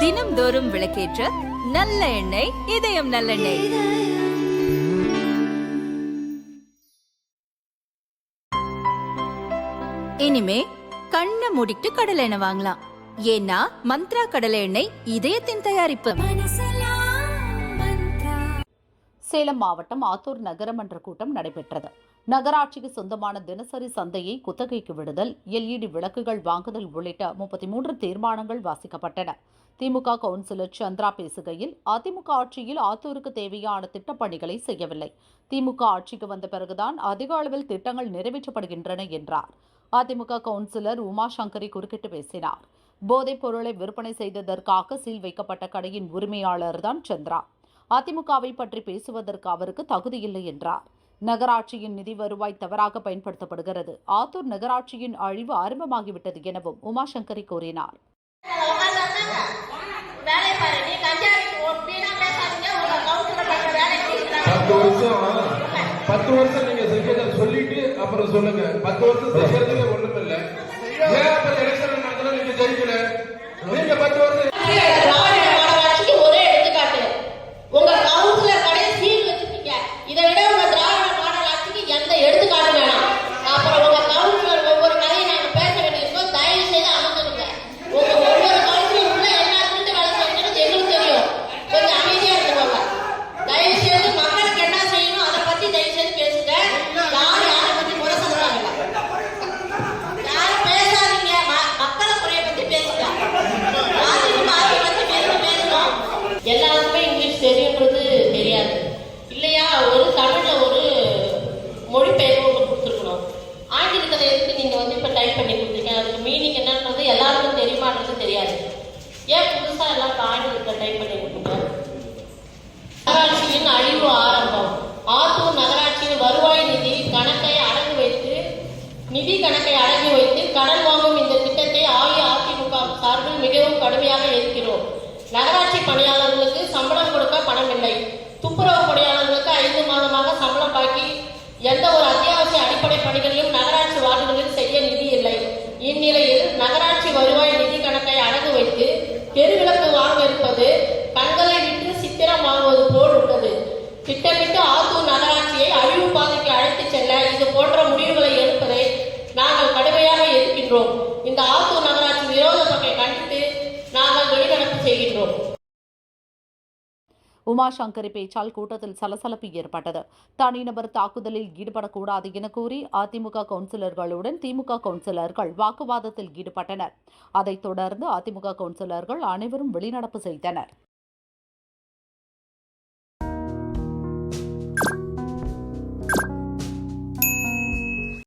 தினம்தோறும் விளக்கேற்ற நல்ல எண்ணெய் இதயம் நல்லெண்ணெய். இனிமே கண்ணை மூடிட்டு கடலை எண்ணெய் வாங்கலாம். ஏன்னா மந்த்ரா கடலை எண்ணெய் இதயத்தின் தயாரிப்பு. சேலம் மாவட்டம் ஆத்தூர் நகரமன்ற கூட்டம் நடைபெற்றது. நகராட்சிக்கு சொந்தமான தினசரி சந்தையை குத்தகைக்கு விடுதல் எல்இடி விளக்குகள் வாங்குதல் உள்ளிட்ட முப்பத்தி மூன்று தீர்மானங்கள் வாசிக்கப்பட்டன. திமுக கவுன்சிலர் சந்திரா பேசுகையில் அதிமுக ஆட்சியில் ஆத்தூருக்கு தேவையான திட்டப்பணிகளை செய்யவில்லை. திமுக ஆட்சிக்கு வந்த பிறகுதான் அதிக அளவில் திட்டங்கள் நிறைவேற்றப்படுகின்றன என்றார். அதிமுக கவுன்சிலர் உமாசங்கரி குறுக்கிட்டு பேசினார். போதைப் பொருளை விற்பனை செய்ததற்காக சீல் வைக்கப்பட்ட கடையின் உரிமையாளர்தான் சந்திரா. அதிமுகவை பற்றி பேசுவதற்கு அவருக்கு தகுதியில்லை என்றார். நகராட்சியின் நிதி வருவாய் தவறாக பயன்படுத்தப்படுகிறது. ஆத்தூர் நகராட்சியின் அழிவு ஆரம்பமாகிவிட்டது எனவும் உமாசங்கரி கூறினார். பத்து வருஷம் பத்து வருஷம் நீங்க செஞ்சதை சொல்லிட்டு அப்புறம் சொல்லுங்க. பத்து வருஷம் செய்யறதுக்கு ஒண்ணும் இல்லை ஏன் அப்ப எலெக்ஷன் நடத்தினா நீங்க ஜெயிக்கல. நீங்க பத்து வருஷம் டைப் பண்ணி கொடுத்துருக்கேன். அதுக்கு மீனிங் என்னன்றது எல்லாருக்கும் தெரியுமான்றது தெரியாது. ஏன் புதுசா எல்லாம் இப்ப டைப் பண்ணி கொடுத்துருக்கேன்? நகராட்சியின் அழிவு ஆரம்பம். ஆத்தூர் நகராட்சியின் வருவாய் நிதி கணக்கை அடகு வைத்து நிதி கணக்கை அடங்கி வைத்து கடன் வாங்கும் இந்த திட்டத்தை அஇஅதிமுக சார்பில் மிகவும் கடுமையாக எதிர்க்கிறோம். நகராட்சி பணியாளர்களுக்கு சம்பளம் கொடுக்க பணம் இல்லை. துப்புரவு பணியாளர்களுக்கு ஐந்து மாதமாக சம்பளம் பாக்கி எந்த ஒரு அத்தியாவசிய அடிப்படை பணிகளையும் நகராட்சி வார்டுகளில் செய்கின்றோம். இந்த ஆத்தூர் நகராட்சி விரோத தொகை கண்டித்து நாங்கள் வெளிநடப்பு செய்கின்றோம். உமாசங்கரி பேச்சால் கூட்டத்தில் சலசலப்பு ஏற்பட்டது. தனிநபர் தாக்குதலில் ஈடுபடக்கூடாது என கூறி அதிமுக கவுன்சிலர்களுடன் திமுக கவுன்சிலர்கள் வாக்குவாதத்தில் ஈடுபட்டனர். அதைத் தொடர்ந்து அதிமுக கவுன்சிலர்கள் அனைவரும் வெளிநடப்பு செய்தனர்.